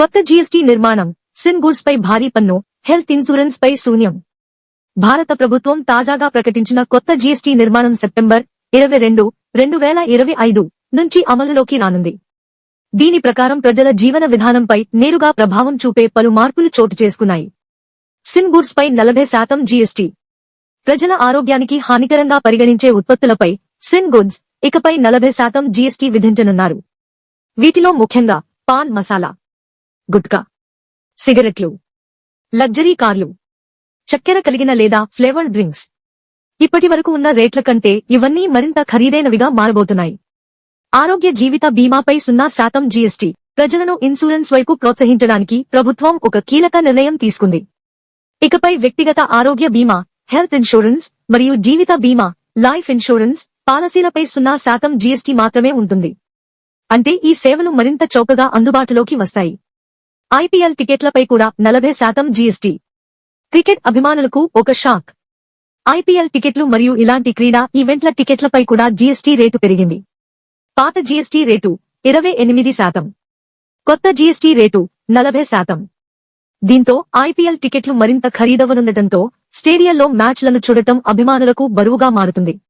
కొత్త జీఎస్టీ నిర్మాణం. Sin goods పై భారీ పన్ను. హెల్త్ ఇన్సూరెన్స్ పై శూన్యం. భారత ప్రభుత్వం తాజాగా ప్రకటించిన కొత్త జీఎస్టీ నిర్మాణం సెప్టెంబర్ ఇరవై రెండు రెండు వేల ఇరవై ఐదు నుంచి అమలులోకి రానుంది. దీని ప్రకారం ప్రజల జీవన విధానంపై నేరుగా ప్రభావం చూపే పలు మార్పులు చోటు చేసుకున్నాయి. సిన్ గూడ్స్ పై నలభై శాతం జీఎస్టీ. ప్రజల ఆరోగ్యానికి హానికరంగా పరిగణించే ఉత్పత్తులపై సిన్ గుడ్స్ ఇకపై నలభై శాతం జీఎస్టీ విధించనున్నారు. వీటిలో ముఖ్యంగా పాన్ మసాలా. గుట్కా సిగరెట్లు లగ్జరీ కార్లు చక్కెర కలిగిన లేదా ఫ్లేవర్డ్ డ్రింక్స్. ఇప్పటి వరకు ఉన్న రేట్ల కంటే ఇవన్నీ మరింత ఖరీదైనవిగా మారబోతున్నాయి. ఆరోగ్య జీవిత బీమాపై సున్నా శాతం జీఎస్టీ. ప్రజలను ఇన్సూరెన్స్ వైపు ప్రోత్సహించడానికి ప్రభుత్వం ఒక కీలక నిర్ణయం తీసుకుంది. ఇకపై వ్యక్తిగత ఆరోగ్య బీమా హెల్త్ ఇన్సూరెన్స్ మరియు జీవిత బీమా లైఫ్ ఇన్సూరెన్స్ పాలసీలపై సున్నా శాతం జీఎస్టీ మాత్రమే ఉంటుంది. అంటే ఈ సేవలు మరింత చౌకగా అందుబాటులోకి వస్తాయి. ఐపీఎల్ టికెట్లపై కూడా నలభై శాతం జీఎస్టీ. క్రికెట్ అభిమానులకు ఒక షాక్. ఐపీఎల్ టికెట్లు మరియు ఇలాంటి క్రీడా ఈవెంట్ల టికెట్లపై కూడా జీఎస్టీ రేటు పెరిగింది. పాత జీఎస్టీ రేటు ఇరవై ఎనిమిది శాతం. కొత్త జీఎస్టీ రేటు నలభై శాతం. దీంతో ఐపీఎల్ టికెట్లు మరింత ఖరీదవనుండటంతో స్టేడియంలో మ్యాచ్లను చూడటం అభిమానులకు బరువుగా మారుతుంది.